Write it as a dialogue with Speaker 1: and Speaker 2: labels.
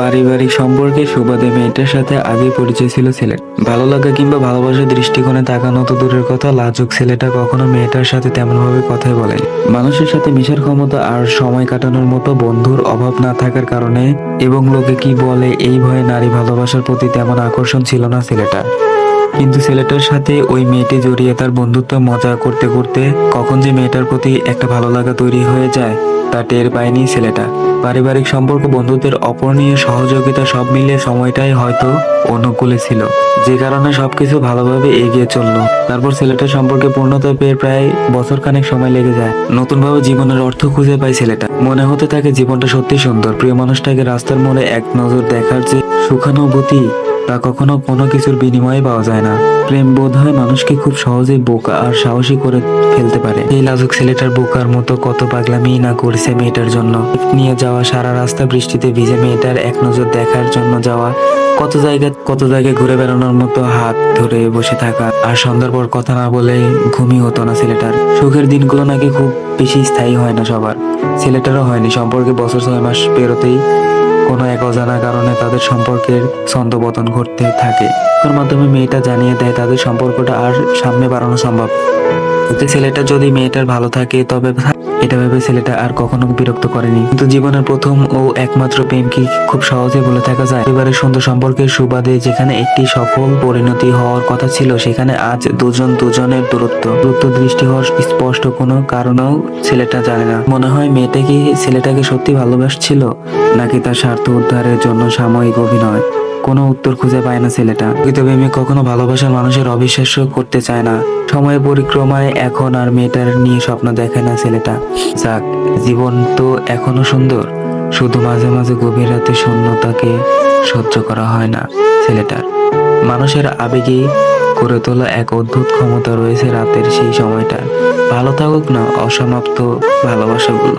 Speaker 1: পারিবারিক সম্পর্কে সুবাদে মেয়েটার সাথে আগে পরিচয় ছিল ছেলে ভালো লাগা কিংবা ভালোবাসার দৃষ্টিকোণে তাকানো তো দূরের কথা, লাজুক ছেলেটা কখনো মেয়েটার সাথে তেমন ভাবে কথাই বলেনি। মানুষের সাথে মিশার ক্ষমতা আর সময় কাটানোর মতো বন্ধুর অভাব না থাকার কারণে এবং লোকে কি বলে এই ভয়ে নারী ভালোবাসার প্রতি তেমন আকর্ষণ ছিল না ছেলেটা। কিন্তু ছেলেটার সাথে ওই মেয়েটি জড়িয়ে তার বন্ধুত্ব মজা করতে করতে কখন যে মেয়েটার প্রতি একটা ভালো লাগা তৈরি হয়ে যায়, তা টের পায়নি ছেলেটা। পারিবারিক সম্পর্ক বন্ধুদের অপরনীয় সহযোগিতা সব মিলিয়ে সময়টাই হয়তো অনুকূলে ছিল। যে কারণে সবকিছু ভালোভাবে এগিয়ে চলল। তারপর ছেলেটার সম্পর্কে পূর্ণতা পেয়ে প্রায় বছর খানেক সময় লেগে যায়। নতুনভাবে জীবনের অর্থ খুঁজে পায় ছেলেটা। মনে হতে থাকে জীবনটা সত্যি সুন্দর। প্রিয় মানুষটাকে রাস্তার মোড়ে এক নজর দেখার যে সুখানুভূতি তা কখনো কোনো কিছুর বিনিময়ে পাওয়া যায় না। প্রেম বোধ হয় মানুষকে খুব সহজেই বোকা আর সাহসী করে ফেলতে পারে। এই লাজুক ছেলেটার বোকার মতো কত পাগলামি না করেছে মেয়েটার জন্য। নিয়ে যাওয়া সারা রাস্তা বৃষ্টিতে ভিজে মেয়েটার এক নজর দেখার জন্য যাওয়া, কত জায়গায় কত জায়গায় ঘুরে বেড়ানোর মতো হাত ধরে বসে থাকা। আর সন্ধ্যার পর কথা না বলে ঘুমই হতো না ছেলেটার। সুখের দিনগুলো নাকি খুব বেশি স্থায়ী হয় না সবার। ছেলেটারও হয়নি। সম্পর্কে বছর ছয় মাস পেরোতেই অজানা কারণে তাদের সম্পর্কের ছন্দপতন ঘটতে থাকে। ওর মাধ্যমে মেয়েটা জানিয়ে দেয়, তাদের সম্পর্কটা আর সামনে বাড়ানো সম্ভব। এতে ছেলেটা যদি মেয়েটার ভালো থাকে, তবে এটা ভেবে ছেলেটা আর কখনো বিরক্ত করেনি। কিন্তু জীবনের প্রথম ও একমাত্র প্রেম কি খুব সহজে বলে থাকা যায়? পরিবারের সুন্দর সম্পর্কের সুবাদে যেখানে একটি সফল পরিণতি হওয়ার কথা ছিল, সেখানে আজ দুজন দুজনের দূরত্ব। দূরত্ব দৃষ্টি হওয়ার স্পষ্ট কোনো কারণেও ছেলেটা জানে না। মনে হয় মেয়েটা কি ছেলেটাকে সত্যি ভালোবাসছিল, নাকি তার স্বার্থ উদ্ধারের জন্য সাময়িক অভিনয়? কোনো উত্তর খুঁজে পায় না ছেলেটা। প্রকৃত প্রেমে কখনো ভালোবাসার মানুষের অবিশ্বাস্য করতে চায় না। সময়ের পরিক্রমায় এখন আর মেয়েটার নিয়ে স্বপ্ন দেখে না ছেলেটা। যাক, জীবন তো এখনও সুন্দর। শুধু মাঝে মাঝে গভীর রাতে শূন্যতাকে সহ্য করা হয় না ছেলেটার। মানুষের আবেগে করে তোলা এক অদ্ভুত ক্ষমতা রয়েছে রাতের সেই সময়টা ভালো থাকুক না, অসমাপ্ত ভালোবাসাগুলো।